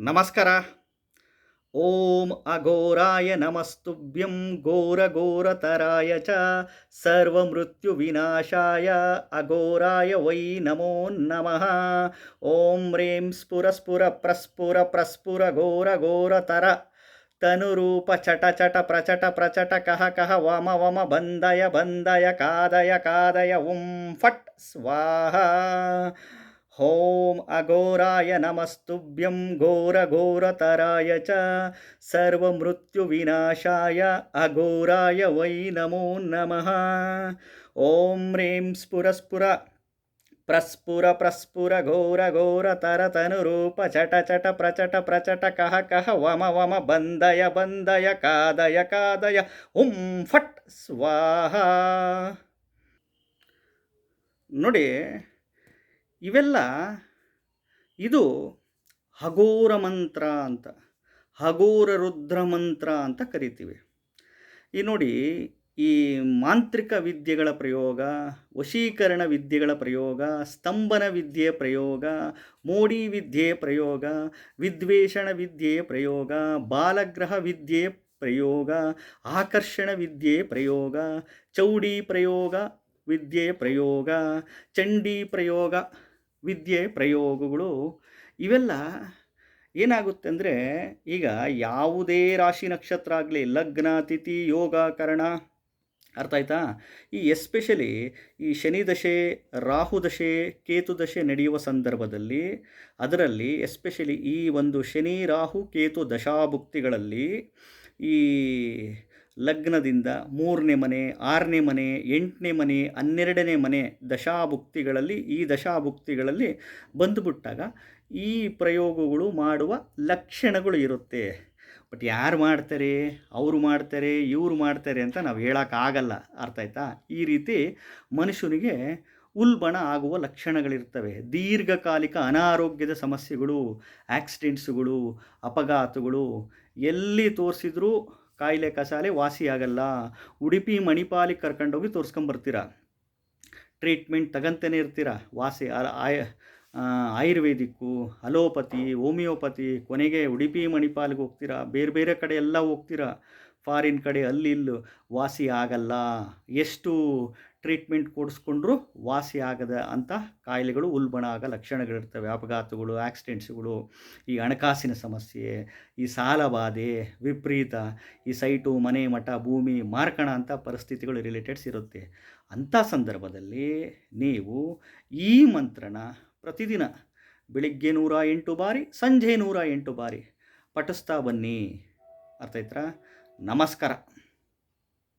ನಮಸ್ಕಾರ. ಓಂ ಅಘೋರಾಯ ನಮಸ್ತುಭ್ಯಂ ಘೋರಘೋರತರಾಯ ಚ ಸರ್ವಮೃತ್ಯುವಿನಾಶಾಯ ಅಘೋರಾಯ ವೈ ನಮೋ ನಮಃ. ಓಂ ರೇಂ ಸ್ಫುರ ಸ್ಫುರ ಪ್ರಸ್ಫುರ ಪ್ರಸ್ಫುರ ಘೋರ ತನುರೂಪ ಚಟ ಚಟ ಪ್ರಚಟ ಪ್ರಚಟ ಕಹ ಕಹ ವಮ ವಮ ಬಂದಯ ಬಂದಯ ಕಾದಯ ಕಾದಯ ಉಂ ಫಟ್ ಸ್ವಾಹ. ಓಂ ಅಘೋರಾಯ ನಮಸ್ತುಭ್ಯಂ ಘೋರಘೋರತರಾಯ ಚ ಸರ್ವಮೃತ್ಯುವಿನಾಶಾಯ ಅಘೋರಾಯ ವೈ ನಮೋ ನಮಃ ಓಂ ಹ್ರೀಂ ಸ್ಫುರ ಸ್ಫುರ ಪ್ರಸ್ಫುರ ಪ್ರಸ್ಫುರ ಘೋರ ಘೋರ ತರ ತನುರೂಪ ಚಟ ಚಟ ಪ್ರಚಟ ಪ್ರಚಟ ಕಹ ಕಹ ವಮ ವಮ ಬಂದಯ ಬಂದಯ ಕಾದಯ ಕಾದಯ ಉಂ ಫಟ್ ಸ್ವಾಹ ನೋಡಿ ಇವೆಲ್ಲ ಇದು ಹಗೋರ ಮಂತ್ರ ಅಂತ, ಹಗೋರ ರುದ್ರ ಮಂತ್ರ ಅಂತ ಕರಿತೀವಿ. ಈ ನೋಡಿ ಈ ಮಾಂತ್ರಿಕ ವಿದ್ಯೆಗಳ ಪ್ರಯೋಗ, ವಶೀಕರಣ ವಿದ್ಯೆಗಳ ಪ್ರಯೋಗ, ಸ್ತಂಭನ ವಿದ್ಯೆಯ ಪ್ರಯೋಗ, ಮೋಡಿ ವಿದ್ಯೆಯ ಪ್ರಯೋಗ, ವಿದ್ವೇಷಣ ವಿದ್ಯೆಯ ಪ್ರಯೋಗ, ಬಾಲಗ್ರಹ ವಿದ್ಯೆಯ ಪ್ರಯೋಗ, ಆಕರ್ಷಣ ವಿದ್ಯೆ ಪ್ರಯೋಗ, ಚೌಡಿ ಪ್ರಯೋಗ ವಿದ್ಯೆ ಪ್ರಯೋಗ, ಚಂಡಿ ಪ್ರಯೋಗ ವಿದ್ಯೆ ಪ್ರಯೋಗಗಳು ಇವೆಲ್ಲ ಏನಾಗುತ್ತೆ ಅಂದರೆ ಈಗ ಯಾವುದೇ ರಾಶಿ ನಕ್ಷತ್ರ ಆಗಲಿ, ಲಗ್ನ, ತಿಥಿ ಯೋಗ ಕರಣ ಅರ್ಥ ಆಯ್ತಾ? ಈ ಎಸ್ಪೆಷಲಿ ಈ ಶನಿ ದಶೆ, ರಾಹು ದಶೆ, ಕೇತು ದಶೆ ನಡೆಯುವ ಸಂದರ್ಭದಲ್ಲಿ ಅದರಲ್ಲಿ ಎಸ್ಪೆಷಲಿ ಈ ಒಂದು ಶನಿ, ರಾಹು, ಕೇತು ದಶಾಭುಕ್ತಿಗಳಲ್ಲಿ ಈ ಲಗ್ನದಿಂದ ಮೂರನೇ ಮನೆ, ಆರನೇ ಮನೆ, ಎಂಟನೇ ಮನೆ, ಹನ್ನೆರಡನೇ ಮನೆ ದಶಾಭುಕ್ತಿಗಳಲ್ಲಿ ಈ ದಶಾಭುಕ್ತಿಗಳಲ್ಲಿ ಬಂದುಬಿಟ್ಟಾಗ ಈ ಪ್ರಯೋಗಗಳು ಮಾಡುವ ಲಕ್ಷಣಗಳು ಇರುತ್ತೆ. ಬಟ್ ಯಾರು ಮಾಡ್ತಾರೆ? ಅವರು ಮಾಡ್ತಾರೆ? ಇವರು ಮಾಡ್ತಾರೆ ಅಂತ ನಾವು ಹೇಳೋಕ್ಕಾಗಲ್ಲ. ಅರ್ಥ ಆಯ್ತಾ? ಈ ರೀತಿ ಮನುಷ್ಯನಿಗೆ ಉಲ್ಬಣ ಆಗುವ ಲಕ್ಷಣಗಳಿರ್ತವೆ. ದೀರ್ಘಕಾಲಿಕ ಅನಾರೋಗ್ಯದ ಸಮಸ್ಯೆಗಳು, ಆಕ್ಸಿಡೆಂಟ್ಸುಗಳು, ಅಪಘಾತಗಳು ಎಲ್ಲಿ ತೋರಿಸಿದ್ರೂ ಕಾಯಿಲೆ ಕಸಾಲೆ ವಾಸಿಯಾಗಲ್ಲ ಉಡುಪಿ ಮಣಿಪಾಲಿಗೆ ಕರ್ಕೊಂಡೋಗಿ ತೋರಿಸ್ಕೊಂಬರ್ತೀರ? ಟ್ರೀಟ್ಮೆಂಟ್ ತಗಂತೇನೆ ಇರ್ತೀರ? ವಾಸಿ ಆಯ ಆಯುರ್ವೇದಿಕ್ಕು, ಅಲೋಪತಿ, ಹೋಮಿಯೋಪತಿ, ಕೊನೆಗೆ ಉಡುಪಿ ಮಣಿಪಾಲಿಗೆ ಹೋಗ್ತೀರಾ? ಬೇರೆ ಬೇರೆ ಕಡೆ ಎಲ್ಲ ಹೋಗ್ತೀರಾ? ಫಾರಿನ್ ಕಡೆ ಅಲ್ಲಿ ಇಲ್ಲು ವಾಸಿ ಆಗಲ್ಲ. ಎಷ್ಟು ಟ್ರೀಟ್ಮೆಂಟ್ ಕೊಡಿಸ್ಕೊಂಡ್ರೂ ವಾಸಿ ಆಗದ ಅಂಥ ಕಾಯಿಲೆಗಳು ಉಲ್ಬಣ ಆಗ ಲಕ್ಷಣಗಳಿರ್ತವೆ. ಅಪಘಾತಗಳು ಆಕ್ಸಿಡೆಂಟ್ಸ್ಗಳು ಈ ಹಣಕಾಸಿನ ಸಮಸ್ಯೆ, ಈ ಸಾಲಬಾಧೆ ವಿಪರೀತ, ಈ ಸೈಟು, ಮನೆ, ಮಠ, ಭೂಮಿ, ಮಾರ್ಕಣ ಅಂಥ ಪರಿಸ್ಥಿತಿಗಳು ರಿಲೇಟೆಡ್ಸ್ ಇರುತ್ತೆ. ಅಂಥ ಸಂದರ್ಭದಲ್ಲಿ ನೀವು ಈ ಮಂತ್ರನ ಪ್ರತಿದಿನ ಬೆಳಿಗ್ಗೆ ನೂರ ಎಂಟು ಬಾರಿ, ಸಂಜೆ ನೂರ ಎಂಟು ಬಾರಿ ಪಠಿಸ್ತಾ ಬನ್ನಿ. ಅರ್ಥ ನಮಸ್ಕಾರ.